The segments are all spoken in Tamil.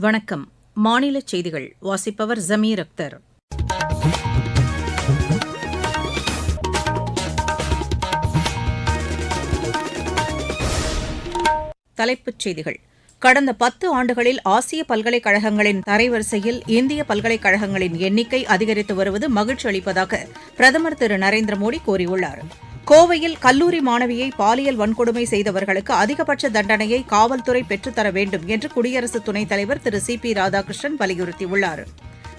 வணக்கம். மாநில செய்திகள். வாசிப்பவர் ஜமீர் அக்தர். தலைப்புச் செய்திகள். கடந்த பத்து ஆண்டுகளில் ஆசிய பல்கலைக்கழகங்களின் தரைவரிசையில் இந்திய பல்கலைக்கழகங்களின் எண்ணிக்கை அதிகரித்து வருவது மகிழ்ச்சி அளிப்பதாக பிரதமர் திரு நரேந்திர மோடி கூறியுள்ளார். கோவையில் கல்லூரி மாணவியை பாலியல் வன்கொடுமை செய்தவர்களுக்கு அதிகபட்ச தண்டனையை காவல்துறை பெற்றுத்தர வேண்டும் என்று குடியரசு துணைத் தலைவர் திரு சி பி ராதாகிருஷ்ணன் வலியுறுத்தியுள்ளார்.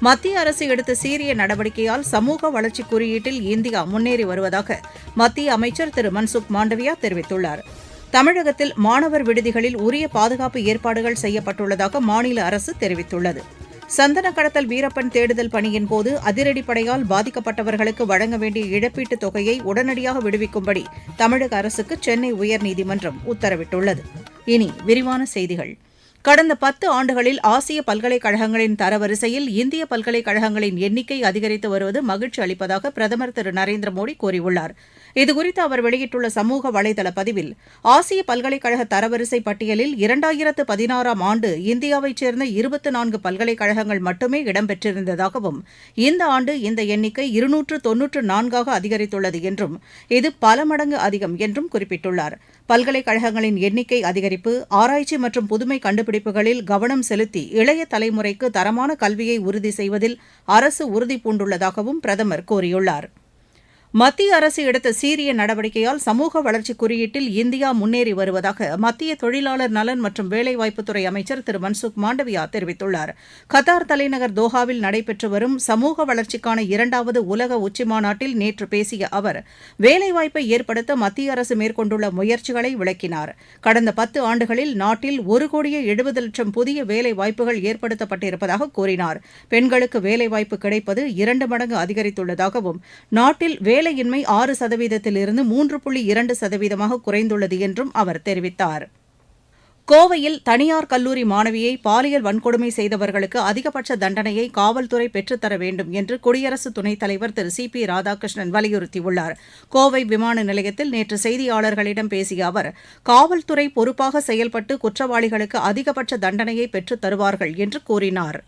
மத்திய அரசு எடுத்த சீரிய நடவடிக்கையால் சமூக வளர்ச்சி குறியீட்டில் இந்தியா முன்னேறி வருவதாக மத்திய அமைச்சர் திரு மன்சுக் மாண்டவியா தெரிவித்துள்ளார். தமிழகத்தில் மாணவர் விடுதிகளில் உரிய பாதுகாப்பு ஏற்பாடுகள் செய்யப்பட்டுள்ளதாக மாநில அரசு தெரிவித்துள்ளது. சந்தன கடத்தல் வீரப்பன் தேடுதல் பணியின் போது அதிரடிப்படையால் பாதிக்கப்பட்டவர்களுக்கு வழங்க வேண்டிய இழப்பீட்டுத் தொகையை உடனடியாக விடுவிக்கும்படி தமிழக அரசுக்கு சென்னை உயர்நீதிமன்றம் உத்தரவிட்டுள்ளது. இனி விரிவான செய்திகள். கடந்த பத்து ஆண்டுகளில் ஆசிய பல்கலைக்கழகங்களின் தரவரிசையில் இந்திய பல்கலைக்கழகங்களின் எண்ணிக்கை அதிகரித்து வருவது மகிழ்ச்சி அளிப்பதாக பிரதமர் திரு நரேந்திர மோடி கூறியுள்ளார். இதுகுறித்து அவர் வெளியிட்டுள்ள சமூக வலைதள பதிவில் ஆசிய பல்கலைக்கழக தரவரிசை பட்டியலில் இரண்டாயிரத்து பதினாறாம் ஆண்டு இந்தியாவைச் சேர்ந்த இருபத்து நான்கு பல்கலைக்கழகங்கள் மட்டுமே இடம்பெற்றிருந்ததாகவும் இந்த ஆண்டு இந்த எண்ணிக்கை இருநூற்று தொன்னூற்று நான்காக அதிகரித்துள்ளது என்றும் இது பல மடங்கு அதிகம் என்றும் குறிப்பிட்டுள்ளார். பல்கலைக்கழகங்களின் எண்ணிக்கை அதிகரிப்பு ஆராய்ச்சி மற்றும் புதுமை கண்டுபிடிப்புகளில் கவனம் செலுத்தி இளைய தலைமுறைக்கு தரமான கல்வியை உறுதி செய்வதில் அரசு உறுதிபூண்டுள்ளதாகவும் பிரதமர் கூறியுள்ளாா் மத்திய அரசு எடுத்த சீரிய நடவடிக்கையால் சமூக வளர்ச்சி குறியீட்டில் இந்தியா முன்னேறி வருவதாக மத்திய தொழிலாளர் நலன் மற்றும் வேலைவாய்ப்புத்துறை அமைச்சர் திரு மன்சுக் மாண்டவியா தெரிவித்துள்ளார். கத்தார் தலைநகர் தோஹாவில் நடைபெற்று வரும் சமூக வளர்ச்சிக்கான இரண்டாவது உலக உச்சிமாநாட்டில் நேற்று பேசிய அவர் வேலைவாய்ப்பை ஏற்படுத்த மத்திய அரசு மேற்கொண்டுள்ள முயற்சிகளை விளக்கினார். கடந்த பத்து ஆண்டுகளில் நாட்டில் ஒரு கோடியே எழுபது லட்சம் புதிய வேலை வாய்ப்புகள் ஏற்படுத்தப்பட்டிருப்பதாக கூறினார். பெண்களுக்கு வேலைவாய்ப்பு கிடைப்பது இரண்டு மடங்கு அதிகரித்துள்ளதாகவும் நாட்டில் வேலையின்மை ஆறு சதவீதத்திலிருந்து மூன்று புள்ளி இரண்டு சதவீதமாக குறைந்துள்ளது என்றும் அவர் தெரிவித்தார். கோவையில் தனியார் கல்லூரி மாணவியை பாலியல் வன்கொடுமை செய்தவர்களுக்கு அதிகபட்ச தண்டனையை காவல்துறை பெற்றுத்தர வேண்டும் என்று குடியரசு துணைத் தலைவர் திரு சி பி ராதாகிருஷ்ணன் வலியுறுத்தியுள்ளார். கோவை விமான நிலையத்தில் நேற்று செய்தியாளர்களிடம் பேசிய அவர் காவல்துறை பொறுப்பாக செயல்பட்டு குற்றவாளிகளுக்கு அதிகபட்ச தண்டனையை பெற்றுத் தருவார்கள் என்று கூறினார்.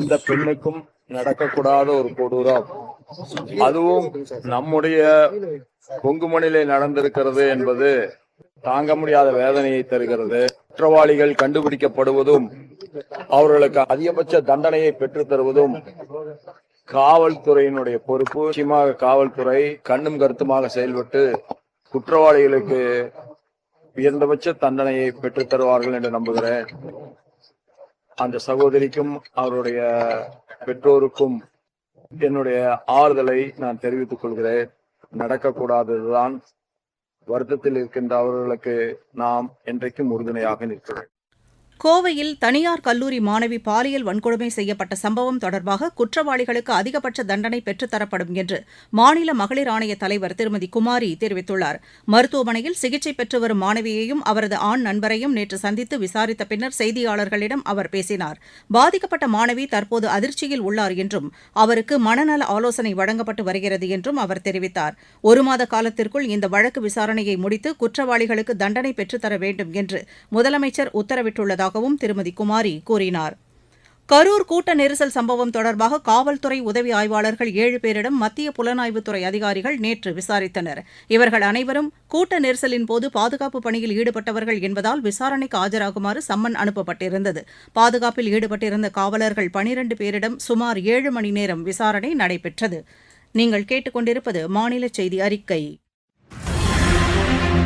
இந்த பெண்ணுக்கும் நடக்கக்கூடாத ஒரு கொடூரம் அதுவும் நம்முடைய கொங்குமணிலே நடந்திருக்கிறது என்பது தாங்க முடியாத வேதனையை தருகிறது. குற்றவாளிகள் கண்டுபிடிக்கப்படுவதும் அவர்களுக்கு அதிகபட்ச தண்டனையை பெற்று தருவதும் காவல்துறையினுடைய பொறுப்பு. நிச்சயமாக காவல்துறை கண்ணும் கருத்துமாக செயல்பட்டு குற்றவாளிகளுக்கு உயர்ந்தபட்ச தண்டனையை பெற்றுத் தருவார்கள் என்று நம்புகிறேன். அந்த சகோதரிக்கும் அவருடைய பெற்றோருக்கும் என்னுடைய ஆறுதலை நான் தெரிவித்துக் கொள்கிறேன். நடக்கக்கூடாததுதான் வருத்தத்தில் இருக்கின்ற அவர்களுக்கு நாம் என்றைக்கும் உறுதுணையாக நிற்கிறோம். கோவையில் தனியார் கல்லூரி மாணவி பாலியல் வன்கொடுமை செய்யப்பட்ட சம்பவம் தொடர்பாக குற்றவாளிகளுக்கு அதிகபட்ச தண்டனை பெற்றுத்தரப்படும் என்று மாநில மகளிர் ஆணைய தலைவர் திருமதி குமாரி தெரிவித்துள்ளார். மருத்துவமனையில் சிகிச்சை பெற்று வரும் மாணவியையும் அவரது ஆண் நண்பரையும் நேற்று சந்தித்து விசாரித்த பின்னர் செய்தியாளர்களிடம் அவர் பேசினார். பாதிக்கப்பட்ட மாணவி தற்போது அதிர்ச்சியில் உள்ளார் என்றும் அவருக்கு மனநல ஆலோசனை வழங்கப்பட்டு வருகிறது என்றும் அவர் தெரிவித்தார். ஒரு மாத காலத்திற்குள் இந்த வழக்கு விசாரணையை முடித்து குற்றவாளிகளுக்கு தண்டனை பெற்றுத்தர வேண்டும் என்று முதலமைச்சர் உத்தரவிட்டுள்ளதாக வருவதாகவும் திருமதி குமாரி கூறினார். கரூர் கூட்ட நெரிசல் சம்பவம் தொடர்பாக காவல்துறை உதவி ஆய்வாளர்கள் ஏழு பேரிடம் மத்திய புலனாய்வுத்துறை அதிகாரிகள் நேற்று விசாரித்தனர். இவர்கள் அனைவரும் கூட்ட நெரிசலின் போது பாதுகாப்பு பணியில் ஈடுபட்டவர்கள் என்பதால் விசாரணைக்கு ஆஜராகுமாறு சம்மன் அனுப்பப்பட்டிருந்தது. பாதுகாப்பில் ஈடுபட்டிருந்த காவலர்கள் பனிரண்டு பேரிடம் சுமார் ஏழு மணி நேரம் விசாரணை நடைபெற்றது. நீங்கள் கேட்டுக்கொண்டிருப்பது மாநில செய்தி அறிக்கை.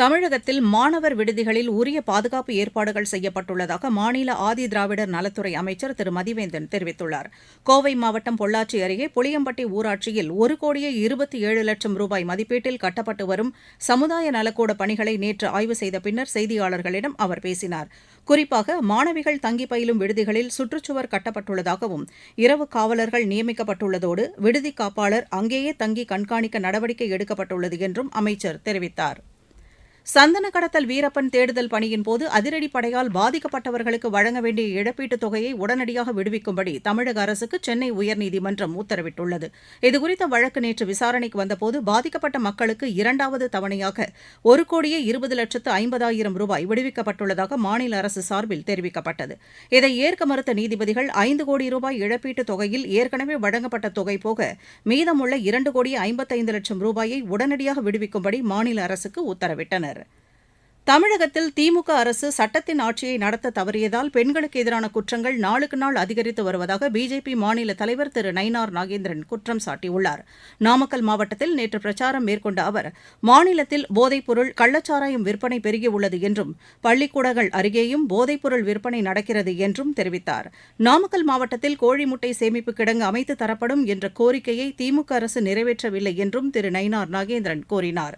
தமிழகத்தில் மாணவர் விடுதிகளில் உரிய பாதுகாப்பு ஏற்பாடுகள் செய்யப்பட்டுள்ளதாக மாநில ஆதி திராவிடர் நலத்துறை அமைச்சர் திரு. மதிவேந்தன் தெரிவித்துள்ளார். கோவை மாவட்டம் பொள்ளாச்சி அருகே புளியம்பட்டி ஊராட்சியில் ஒரு கோடியே இருபத்தி ஏழு லட்சம் ரூபாய் மதிப்பீட்டில் கட்டப்பட்டு வரும் சமுதாய நலக்கூட பணிகளை நேற்று ஆய்வு செய்த பின்னர் செய்தியாளர்களிடம் அவர் பேசினார். குறிப்பாக மாணவிகள் தங்கி பயிலும் விடுதிகளில் சுற்றுச்சுவர் கட்டப்பட்டுள்ளதாகவும் இரவு காவலர்கள் நியமிக்கப்பட்டுள்ளதோடு விடுதி காப்பாளர் அங்கேயே தங்கி கண்காணிக்க நடவடிக்கை எடுக்கப்பட்டுள்ளது என்றும் அமைச்சர் தெரிவித்தார். சந்தன கடத்தல் வீரப்பன் தேடுதல் பணியின் போது அதிரடி படையால் பாதிக்கப்பட்டவர்களுக்கு வழங்க வேண்டிய இழப்பீட்டுத் தொகையை உடனடியாக விடுவிக்கும்படி தமிழக அரசுக்கு சென்னை உயர்நீதிமன்றம் உத்தரவிட்டுள்ளது. இதுகுறித்த வழக்கு நேற்று விசாரணைக்கு வந்தபோது பாதிக்கப்பட்ட மக்களுக்கு இரண்டாவது தவணையாக ஒரு கோடியே இருபது லட்சத்து ஐம்பதாயிரம் ரூபாய் விடுவிக்கப்பட்டுள்ளதாக மாநில அரசு சார்பில் தெரிவிக்கப்பட்டது. இதை ஏற்க மறுத்த நீதிபதிகள் ஐந்து கோடி ரூபாய் இழப்பீட்டுத் தொகையில் ஏற்கனவே வழங்கப்பட்ட தொகை போக மீதமுள்ள இரண்டு கோடியே ஐம்பத்தைந்து லட்சம் ரூபாயை உடனடியாக விடுவிக்கும்படி மாநில அரசுக்கு உத்தரவிட்டனர். தமிழகத்தில் திமுக அரசு சட்டத்தின் ஆட்சியை நடத்த தவறியதால் பெண்களுக்கு எதிரான குற்றங்கள் நாளுக்கு நாள் அதிகரித்து வருவதாக பிஜேபி மாநில தலைவர் திரு நயினார் நாகேந்திரன் குற்றம் சாட்டியுள்ளார். நாமக்கல் மாவட்டத்தில் நேற்று பிரச்சாரம் மேற்கொண்ட அவர் மாநிலத்தில் போதைப்பொருள் கள்ளச்சாராயம் விற்பனை பெருகியுள்ளது என்றும் பள்ளிக்கூடங்கள் அருகேயும் போதைப்பொருள் விற்பனை நடக்கிறது என்றும் தெரிவித்தார். நாமக்கல் மாவட்டத்தில் கோழி முட்டை சேமிப்பு கிடங்கு அமைத்து தரப்படும் என்ற கோரிக்கையை திமுக அரசு நிறைவேற்றவில்லை என்றும் திரு நயினார் நாகேந்திரன் கூறினாா்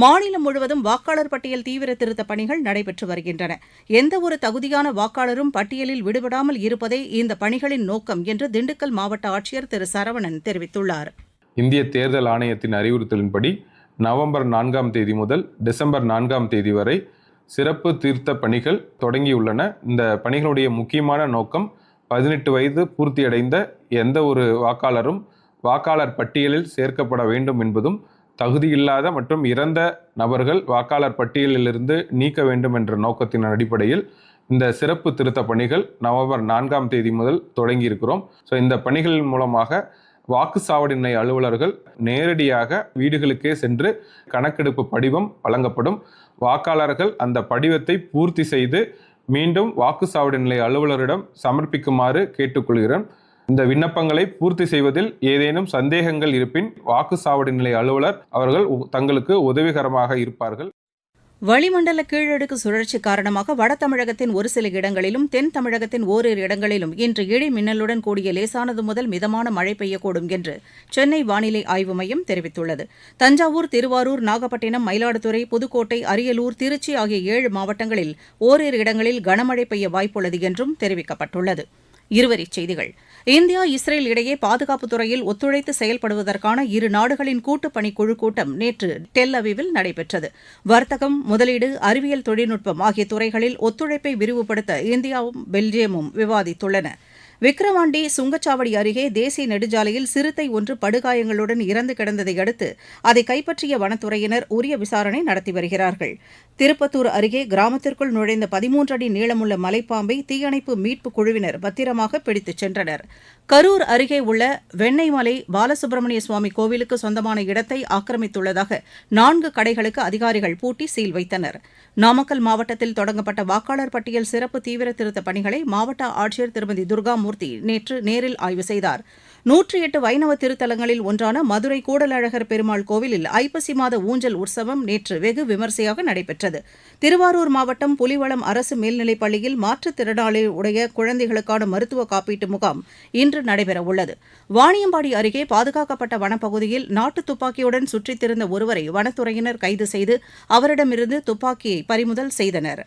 மாநிலம் முழுவதும் வாக்காளர் பட்டியல் தீவிர திருத்தப் பணிகள் நடைபெற்று வருகின்றன. எந்தவொரு தகுதியான வாக்காளரும் பட்டியலில் விடுபடாமல் இருப்பதே இந்த பணிகளின் நோக்கம் என்று திண்டுக்கல் மாவட்ட ஆட்சியர் திரு. சரவணன் தெரிவித்துள்ளார். இந்திய தேர்தல் ஆணையத்தின் அறிவுறுத்தலின்படி நவம்பர் நான்காம் தேதி முதல் டிசம்பர் நான்காம் தேதி வரை சிறப்பு தீர்த்த பணிகள் தொடங்கியுள்ளன. இந்த பணிகளுடைய முக்கியமான நோக்கம் பதினெட்டு வயது பூர்த்தியடைந்த எந்த ஒரு வாக்காளரும் வாக்காளர் பட்டியலில் சேர்க்கப்பட வேண்டும் என்பதும் தகுதியில்லாத மற்றும் இறந்த நபர்கள் வாக்காளர் பட்டியலிலிருந்து நீக்க வேண்டும் என்ற நோக்கத்தின் அடிப்படையில் இந்த சிறப்பு திருத்த பணிகள் நவம்பர் நான்காம் தேதி முதல் தொடங்கி இருக்கிறோம் ஸோ இந்த பணிகளின் மூலமாக வாக்குச்சாவடி நிலைய அலுவலர்கள் நேரடியாக வீடுகளுக்கே சென்று கணக்கெடுப்பு படிவம் வழங்கப்படும். வாக்காளர்கள் அந்த படிவத்தை பூர்த்தி செய்து மீண்டும் வாக்குச்சாவடி நிலைய அலுவலரிடம் சமர்ப்பிக்குமாறு கேட்டுக்கொள்கிறேன். இந்த விண்ணப்பங்களை பூர்த்தி செய்வதில் ஏதேனும் சந்தேகங்கள் இருப்பின் வாக்குச்சாவடி நிலைய அலுவலர் அவர்கள் தங்களுக்கு உதவிகரமாக இருப்பார்கள். வளிமண்டல கீழடுக்கு சுழற்சி காரணமாக வட தமிழகத்தின் ஒரு சில இடங்களிலும் தென் தமிழகத்தின் ஓரிரு இடங்களிலும் இன்று இடி மின்னலுடன் கூடிய லேசானது முதல் மிதமான மழை பெய்யக்கூடும் என்று சென்னை வானிலை ஆய்வு மையம் தெரிவித்துள்ளது. தஞ்சாவூர் திருவாரூர் நாகப்பட்டினம் மயிலாடுதுறை புதுக்கோட்டை அரியலூர் திருச்சி ஆகிய ஏழு மாவட்டங்களில் ஓரிரு இடங்களில் கனமழை பெய்ய வாய்ப்புள்ளது என்றும் தெரிவிக்கப்பட்டுள்ளது. இருவரிச் செய்திகள். இந்தியா இஸ்ரேல் இடையே பாதுகாப்புத் துறையில் ஒத்துழைத்து செயல்படுவதற்கான இரு நாடுகளின் கூட்டுப் பணிக்குழு கூட்டம் நேற்று டெல் அவிவில் நடைபெற்றது. வர்த்தகம் முதலீடு அறிவியல் தொழில்நுட்பம் ஆகிய துறைகளில் ஒத்துழைப்பை விரிவுபடுத்த இந்தியாவும் பெல்ஜியமும் விவாதித்துள்ளன. விக்கிரவாண்டி சுங்கச்சாவடி அருகே தேசிய நெடுஞ்சாலையில் சிறுத்தை ஒன்று படுகாயங்களுடன் இறந்து கிடந்ததை அடுத்து அதை கைப்பற்றிய வனத்துறையினர் உரிய விசாரணை நடத்தி வருகிறார்கள். திருப்பத்தூர் அருகே கிராமத்திற்குள் நுழைந்த பதிமூன்று அடி நீளமுள்ள மலைப்பாம்பை தீயணைப்பு மீட்புக் குழுவினர் பத்திரமாக பிடித்துச் சென்றனர். கரூர் அருகே உள்ள வெண்ணெய்மலை பாலசுப்பிரமணிய சுவாமி கோவிலுக்கு சொந்தமான இடத்தை ஆக்கிரமித்துள்ளதாக நான்கு கடைகளுக்கு அதிகாரிகள் பூட்டி சீல் வைத்தனர். நாமக்கல் மாவட்டத்தில் தொடங்கப்பட்ட வாக்காளர் பட்டியல் சிறப்பு தீவிர திருத்த பணிகளை மாவட்ட ஆட்சியர் திருமதி துர்கா கிருஷ்ணமூர்த்தி நேற்று நேரில் ஆய்வு செய்தார். நூற்றி எட்டு வைணவ திருத்தலங்களில் ஒன்றான மதுரை கூடலழகர் பெருமாள் கோவிலில் ஐப்பசி மாத ஊஞ்சல் உற்சவம் நேற்று வெகு விமரிசையாக நடைபெற்றது. திருவாரூர் மாவட்டம் புலிவளம் அரசு மேல்நிலைப் பள்ளியில் மாற்றுத்திறனாளி உடைய குழந்தைகளுக்கான மருத்துவ காப்பீட்டு முகாம் இன்று நடைபெறவுள்ளது. வாணியம்பாடி அருகே பாதுகாக்கப்பட்ட வனப்பகுதியில் நாட்டு துப்பாக்கியுடன் சுற்றித்திருந்த ஒருவரை வனத்துறையினர் கைது செய்து அவரிடமிருந்து துப்பாக்கியை பறிமுதல் செய்தனர்.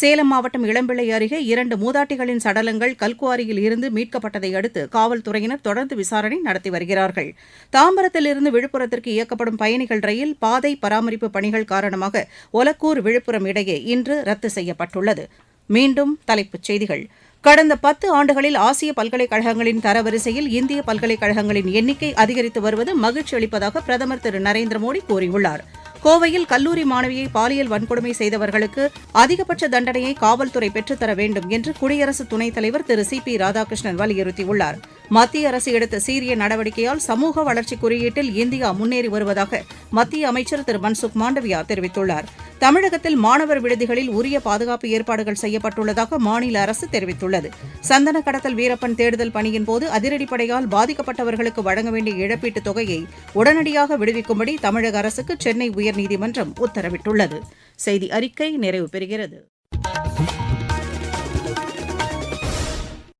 சேலம் மாவட்டம் இளம்பிள்ளை அருகே இரண்டு மூதாட்டிகளின் சடலங்கள் கல்குவாரியில் இருந்து மீட்கப்பட்டதை அடுத்து காவல்துறையினர் தொடர்ந்து விசாரணை நடத்தி வருகிறார்கள். தாம்பரத்திலிருந்து விழுப்புரத்திற்கு இயக்கப்படும் பயணிகள் ரயில் பாதை பராமரிப்பு பணிகள் காரணமாக ஒலக்கூர் விழுப்புரம் இடையே இன்று ரத்து செய்யப்பட்டுள்ளது. மீண்டும் தலைப்புச் செய்திகள். கடந்த பத்து ஆண்டுகளில் ஆசிய பல்கலைக்கழகங்களின் தரவரிசையில் இந்திய பல்கலைக்கழகங்களின் எண்ணிக்கை அதிகரித்து வருவது மகிழ்ச்சி அளிப்பதாக பிரதமர் திரு நரேந்திர மோடி கூறியுள்ளார். கோவையில் கல்லூரி மாணவியை பாலியல் வன்கொடுமை செய்தவர்களுக்கு அதிகபட்ச தண்டனையை காவல்துறை பெற்றுத்தர வேண்டும் என்று குடியரசு துணைத் தலைவர் திரு சி பி ராதாகிருஷ்ணன் வலியுறுத்தியுள்ளார். மத்திய அரசு எடுத்த சீரிய நடவடிக்கையால் சமூக வளர்ச்சி குறியீட்டில் இந்தியா முன்னேறி வருவதாக மத்திய அமைச்சர் திரு மன்சுக் மாண்டவியா தெரிவித்துள்ளார். தமிழகத்தில் மாணவர் விடுதிகளில் உரிய பாதுகாப்பு ஏற்பாடுகள் செய்யப்பட்டுள்ளதாக மாநில அரசு தெரிவித்துள்ளது. சந்தன கடத்தல் வீரப்பன் தேடுதல் பணியின் போது அதிரடிப்படையால் பாதிக்கப்பட்டவர்களுக்கு வழங்க வேண்டிய இழப்பீட்டுத் தொகையை உடனடியாக விடுவிக்கும்படி தமிழக அரசுக்கு சென்னை உயர்நீதிமன்றம் உத்தரவிட்டுள்ளது. செய்தி அறிக்கை நிறைவு பெறுகிறது.